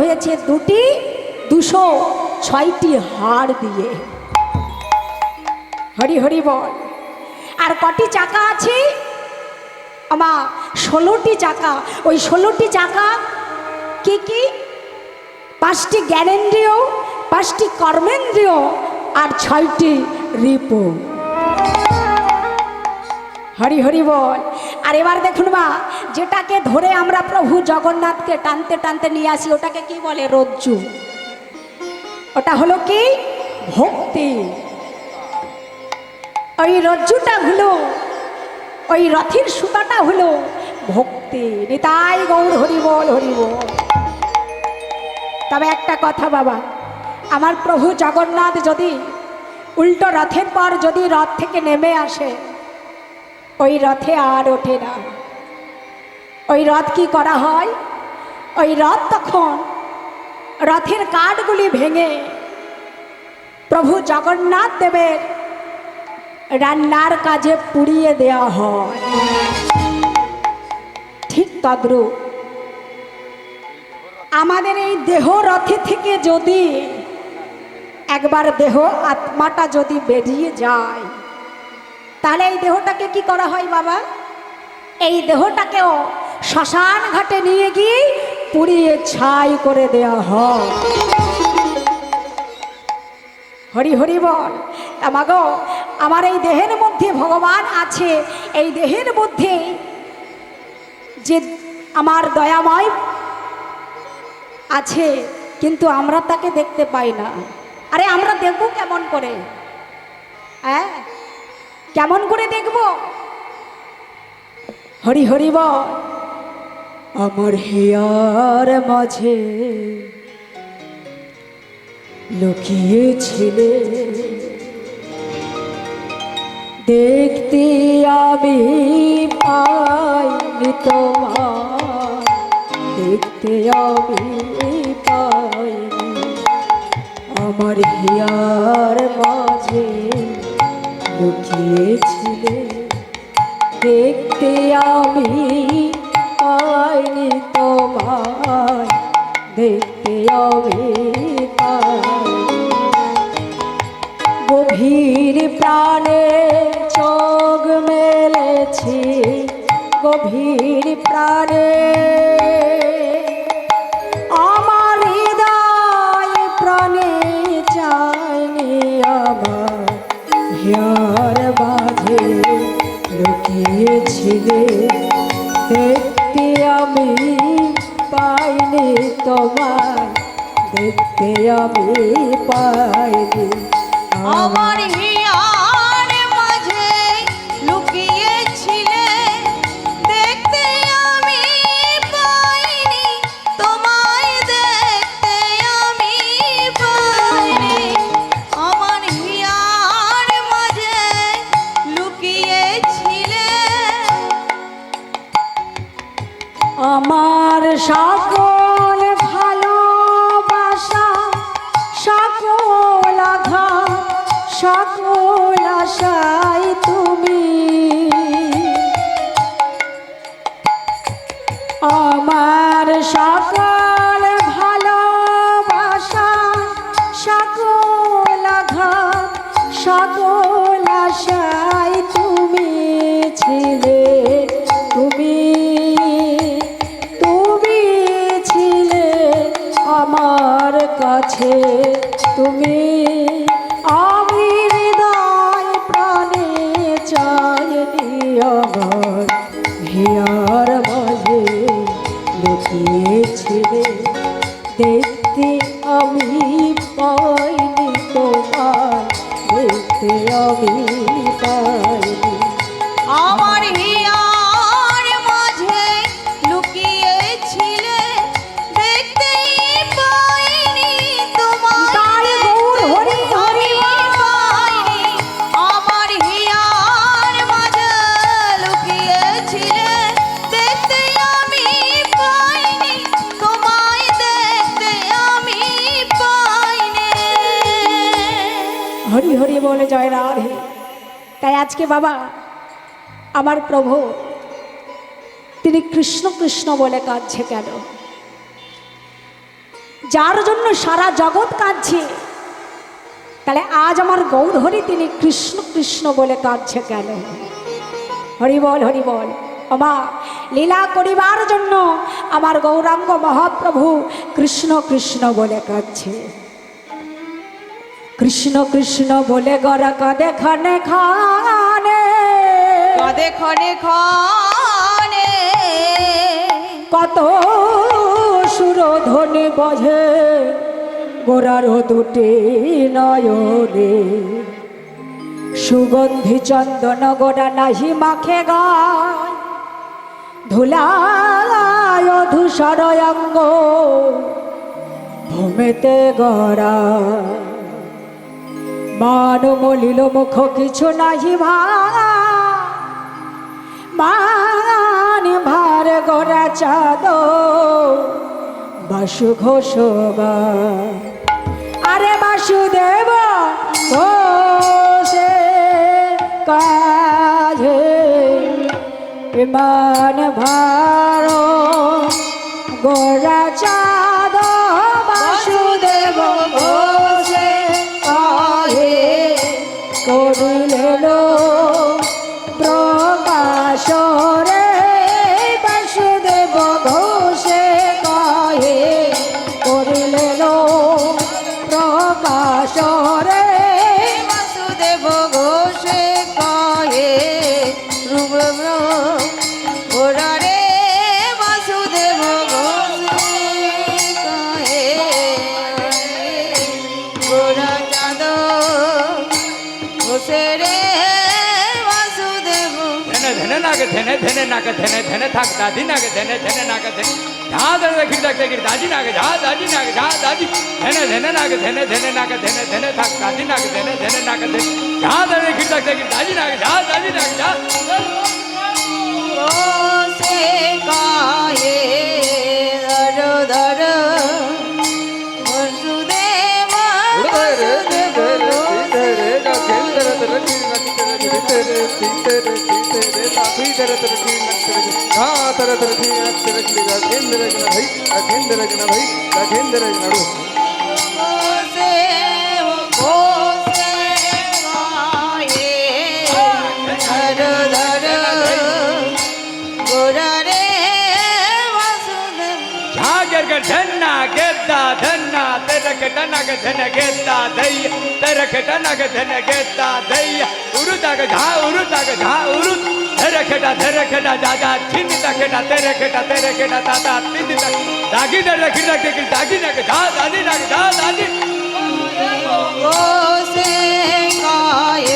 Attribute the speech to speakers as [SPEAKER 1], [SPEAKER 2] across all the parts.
[SPEAKER 1] হয়েছে দুটি দুশো ছয়টি হাড় দিয়ে। হরি হরি বল। আর কটি চাকা আছে? আমার ষোলোটি চাকা। ওই ষোলোটি চাকা কি কি? পাঁচটি জ্ঞানেন্দ্রিয়, পাঁচটি কর্মেন্দ্রীয়, আর ছয়টি রিপু। হরি হরি বল। আর এবার দেখুন মা, যেটাকে ধরে আমরা প্রভু জগন্নাথকে টানতে টানতে নিয়ে আসি, ওটাকে কি বলে? রজ্জু। ওটা হলো কি? ভক্তি। ওই রজ্জুটা হলো, ওই রথের সুতাটা হলো ভক্তি। নিতাই গৌর হরি বল হরি বল। তবে একটা কথা বাবা, আমার প্রভু জগন্নাথ যদি উল্টো রথের পর যদি রথ থেকে নেমে আসে ওই রথে আর ওঠে না। ওই রথ কি করা হয়? ওই রথ তখন রথের কাঠগুলি ভেঙে প্রভু জগন্নাথ দেবের রান্নার কাজে পুড়িয়ে দেওয়া হয়। ঠিক তদ্রূপ। আমাদের এই দেহ রথে থেকে যদি একবার দেহ আত্মাটা যদি বেরিয়ে যায় তাহলে এই দেহটাকে কি করা হয় বাবা? এই দেহটাকেও শ্মশান ঘাটে নিয়ে গিয়ে পুড়িয়ে ছাই করে দেওয়া হয়। হরি হরি বল। আমাগো, আমার এই দেহের মধ্যে ভগবান আছে। এই দেহের মধ্যে যে আমার দয়াময় আছে, কিন্তু আমরা তাকে দেখতে পাই না। আরে আমরা দেখব কেমন করে? হ্যাঁ? কেমন করে দেখব? হরি হরি বল। আমার হিয়ার মাঝে লুকিয়েছিলে। দেখতে আমি পাইনি তোমার। দেখতে আমি পাইনি। আমার হিয়ার মাঝে লুকিয়েছিলে দেখতে আমি পাইনি তোমায়। দেখতে আমি গভীর প্রাণে চোখ মেলেছি। গভীর প্রাণে লুকিয়েছিলে দেখতে আমি পাইনি তোমার দেখতে আমি পাইনি।
[SPEAKER 2] আমার হিয়ার
[SPEAKER 1] সকল আশায় তুমি ছিলে, তুমি তুমি ছিলে আমার কাছে, তুমি আমি হৃদয় প্রাণে চাই আমার বলে জয় রাধে। তাই আজকে বাবা, আমার প্রভু, তিনি কৃষ্ণ কৃষ্ণ বলে কাঁদছে কেন? যার জন্য সারা জগৎ কাঁদছে, তাহলে আজ আমার গৌরহরি তিনি কৃষ্ণ কৃষ্ণ বলে কাঁদছে কেন? হরি বল হরি বল। আমা লীলা করিবার জন্য আমার গৌরাঙ্গ মহাপ্রভু কৃষ্ণ কৃষ্ণ বলে কাঁদছে। কৃষ্ণ কৃষ্ণ বলে গড়া কাঁদে খানে খানে।
[SPEAKER 2] কদে ক্ষণে ক্ষণে
[SPEAKER 1] কত সুরধ্বনি বজে গোড়ার দুটি নয়নে। সুগন্ধি চন্দন গোড়া নাহি মাখে গায়। ধুলায় ধূসর অঙ্গ ভূমিতে গড়া মান মলিল মুখ কিছু নাহি মান ভার গোরা চাঁদ বাসু ঘোষ আরে বাসুদেব ঘোষে কাজে। বিমান ভার গোরা চাঁদ
[SPEAKER 3] નાગે ધેને ધેને નાગે, ધેને ધેને થાક દાદી નાગે, ધેને ધેને નાગે, ધેને જા દાદા ખીર થાક, ખીર દાદી નાગે, જા દાદી નાગે, જા દાદી ધેને ધેને નાગે, ધેને ધેને નાગે, ધેને ધેને થાક દાદી નાગે,
[SPEAKER 2] ધેને ધેને નાગે, ધેને જા દાદા ખીર થાક, ખીર દાદી નાગે, જા દાદી નાગે, જા. ઓ કાયે ತರ ತರ ತರ ತರ ತರ ತರ ತರ ತರ ತರ ತರ ತರ ತರ ತರ ತರ ढन्ना गेद्दा धन्ना तेरख टनक धन गेद्दा दैय तेरख टनक धन गेद्दा दैय उरुदग घा उरुदग घा उरुद धरखडा धरखडा दादा छिन तखडा तेरखडा तेरखडा दादा तिन तक दागी दरखी रख देख
[SPEAKER 1] दागी नग धा दादी नग धा दादी ओ से काय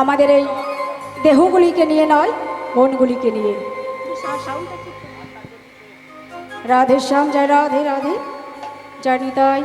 [SPEAKER 1] আমাদের এই দেহগুলিকে নিয়ে নয় মনগুলিকে নিয়ে। রাধে শ্যাম জয় রাধে রাধে। জয় নিতাই।